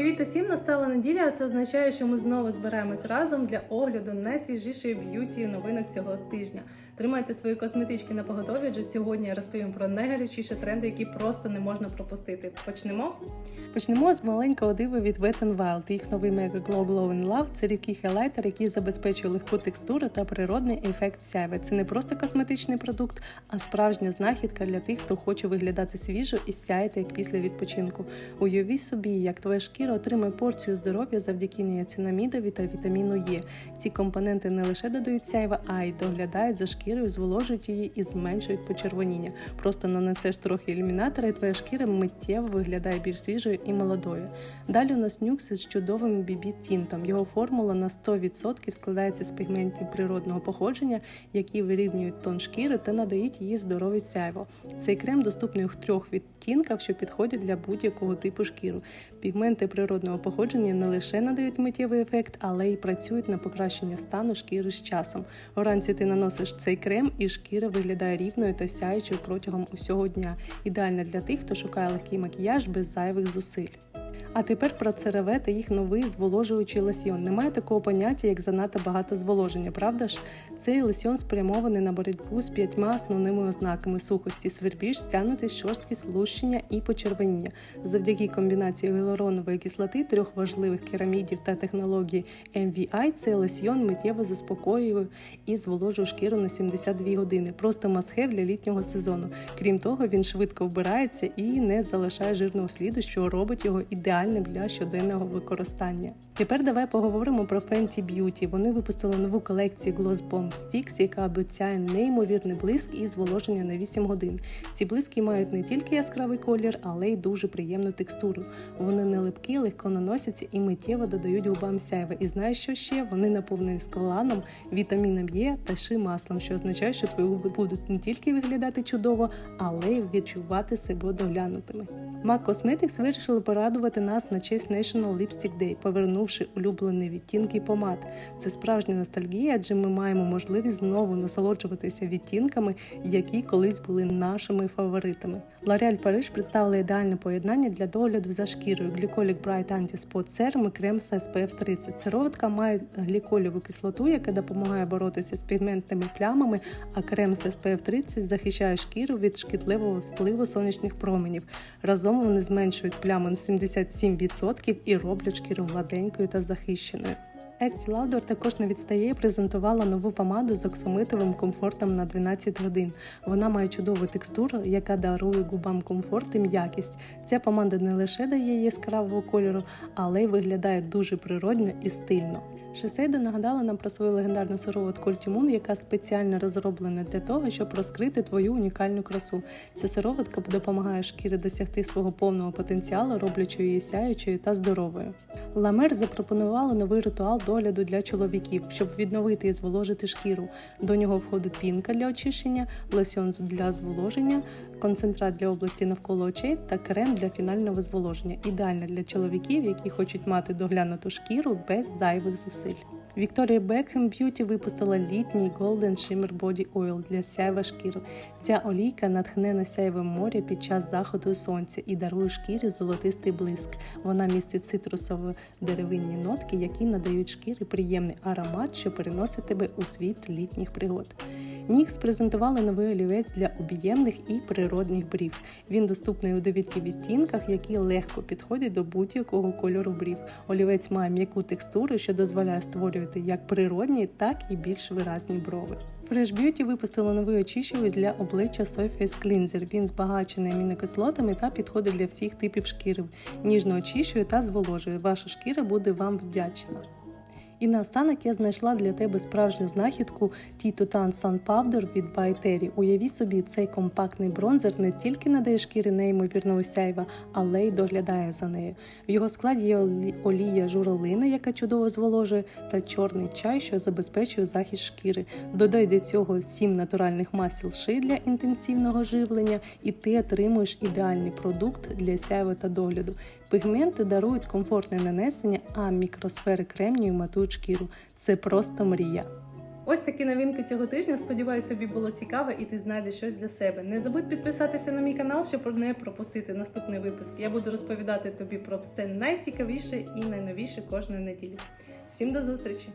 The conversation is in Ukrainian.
Привіт усім! Настала неділя. а Це означає, що ми знову зберемось разом для огляду найсвіжішої б'юті новинок цього тижня. Тримайте свої косметички на поготові, адже сьогодні я розповім про найгарячіші тренди, які просто не можна пропустити. Почнемо. Почнемо з маленького дива від Wet n Wild. Їх новий Mega Glow Glow in Love – це рідкий хайлайтер, який забезпечує легку текстуру та природний ефект сяйва. Це не просто косметичний продукт, а справжня знахідка для тих, хто хоче виглядати свіжо і сяяти як після відпочинку. Уяви собі, як твоя шкіра отримує порцію здоров'я завдяки ніацинамідові та вітаміну Е. Ці компоненти не лише додають сяйва, а й доглядають за шкірою, зволожують її і зменшують почервоніння. Просто нанесеш трохи ілюмінатора, і твоя шкіра миттєво виглядає більш свіжою і молодою. Далі у нас нюкс з чудовим BB тінтом. Його формула на 100% складається з пігментів природного походження, які вирівнюють тон шкіри та надають їй здорове сяйво. Цей крем доступний у трьох відтінках, що підходять для будь-якого типу шкіру. Пігменти природного походження не лише надають миттєвий ефект, але й працюють на покращення стану шкіри з часом. Вранці ти наносиш цей крем, і шкіра виглядає рівною та сяючою протягом усього дня. Ідеальна для тих, хто шукає легкий макіяж без зайвих зусиль. А тепер про ЦРВ та їх новий зволожуючий лосьйон. Немає такого поняття, як занадто багато зволоження, правда ж? Цей лосьйон спрямований на боротьбу з п'ятьма основними ознаками сухості, свербіж, стягнутість, шорсткість, лущення і почервоніння. Завдяки комбінації гіалуронової кислоти, трьох важливих керамідів та технології MVI, цей лосьйон миттєво заспокоює і зволожує шкіру на 72 години. Просто мастхев для літнього сезону. Крім того, він швидко вбирається і не залишає жирного сліду, що робить його ідеальним для щоденного використання. Тепер давай поговоримо про Fenty Beauty. Вони випустили нову колекцію Gloss Bomb Sticks, яка обіцяє неймовірний блиск і зволоження на 8 годин. Ці блиски мають не тільки яскравий колір, але й дуже приємну текстуру. Вони не липкі, легко наносяться і миттєво додають губам сяйва. І знаєш, що ще? Вони наповнені скаланом, вітаміном Е та ши маслом, що означає, що твої губи будуть не тільки виглядати чудово, але й відчувати себе доглянутими. MAC Cosmetics вирішили порадувати нас на честь National Lipstick Day, повернувши улюблені відтінки помад. Це справжня ностальгія, адже ми маємо можливість знову насолоджуватися відтінками, які колись були нашими фаворитами. L'Oréal Paris представила ідеальне поєднання для догляду за шкірою Glycolic Bright Anti-Spot Serum і крем з SPF 30. Сироватка має гліколіву кислоту, яка допомагає боротися з пігментними плямами, а крем з SPF 30 захищає шкіру від шкідливого впливу сонячних променів. Разом вони зменшують плями на 77% і роблять шкіру гладенькою та захищеною. Estee Lauder також не відстає і презентувала нову помаду з оксамитовим комфортом на 12 годин. Вона має чудову текстуру, яка дарує губам комфорт і м'якість. Ця помада не лише дає яскравого кольору, але й виглядає дуже природно і стильно. Шесейда нагадала нам про свою легендарну сироватку Ультімун, яка спеціально розроблена для того, щоб розкрити твою унікальну красу. Ця сироватка допомагає шкірі досягти свого повного потенціалу, роблячи її сяючою та здоровою. Ламер запропонувала новий ритуал догляду для чоловіків, щоб відновити і зволожити шкіру. До нього входить пінка для очищення, лосьон для зволоження, концентрат для області навколо очей та крем для фінального зволоження. Ідеальна для чоловіків, які хочуть мати доглянуту шкіру без зайвих зусиль. Вікторія Бекхем Б'юті випустила літній Golden Shimmer Body Oil для сяйва шкіри. Ця олійка натхнена сяйвим моря під час заходу сонця і дарує шкірі золотистий блиск. Вона містить цитрусові деревинні нотки, які надають шкірі приємний аромат, що переносить тебе у світ літніх пригод. Нікс презентували новий олівець для об'ємних і природних брів. Він доступний у 9 відтінках, які легко підходять до будь-якого кольору брів. Олівець має м'яку текстуру, що дозволяє створювати як природні, так і більш виразні брови. Fresh Beauty випустила новий очищувач для обличчя Soy Face Cleanser. Він збагачений амінокислотами та підходить для всіх типів шкіри. Ніжно очищує та зволожує. Ваша шкіра буде вам вдячна. І наостанок я знайшла для тебе справжню знахідку Titotan Sun Powder від Terry. Уявіть собі, цей компактний бронзер не тільки надає шкірі неймовірного сяйва, але й доглядає за нею. В його складі є олія журалини, яка чудово зволожує, та чорний чай, що забезпечує захист шкіри. Додай до цього 7 натуральних масел ши для інтенсивного живлення, і ти отримуєш ідеальний продукт для сяйва та догляду. Пігменти дарують комфортне нанесення, а мікросфери кремнію матують шкіру. Це просто мрія. Ось такі новинки цього тижня. Сподіваюсь, тобі було цікаво і ти знайдеш щось для себе. Не забудь підписатися на мій канал, щоб не пропустити наступний випуск. Я буду розповідати тобі про все найцікавіше і найновіше кожної неділі. Всім до зустрічі!